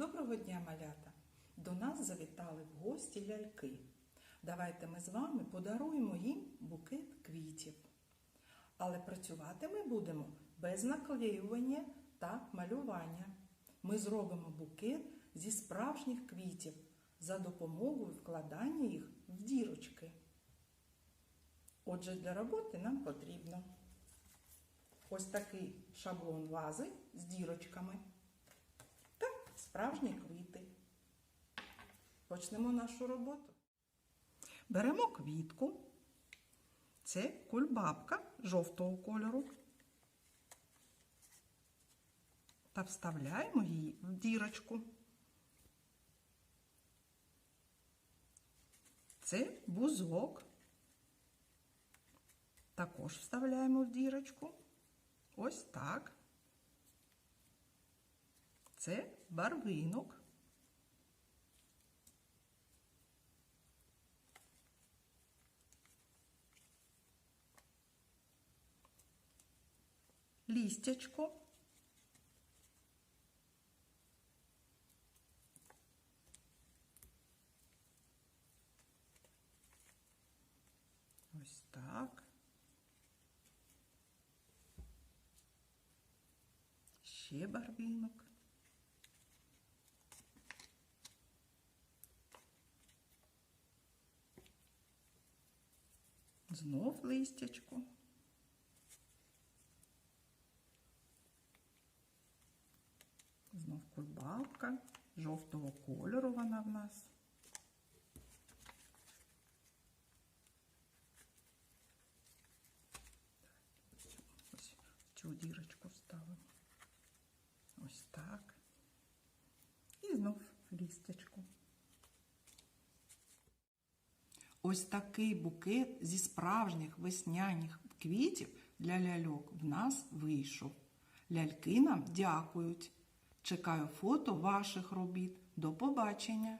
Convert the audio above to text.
Доброго дня, малята! До нас завітали в гості ляльки. Давайте ми з вами подаруємо їм букет квітів. Але працювати ми будемо без наклеювання та малювання. Ми зробимо букет зі справжніх квітів за допомогою вкладання їх в дірочки. Отже, для роботи нам потрібно ось такий шаблон вази з дірочками справжні квіти. Почнемо нашу роботу. Беремо квітку. Це кульбабка жовтого кольору. Та вставляємо її в дірочку. Це бузок. Також вставляємо в дірочку. Ось так. Це барвинок. Лістячко. Ось так. Ще барвінок. Знов листячко. Знов кульбабка. Жовтого кольору вона в нас. Ось цю дірочку вставимо. Ось так. І знов лістячку. Ось такий букет зі справжніх весняних квітів для ляльок в нас вийшов. Ляльки нам дякують. Чекаю фото ваших робіт. До побачення!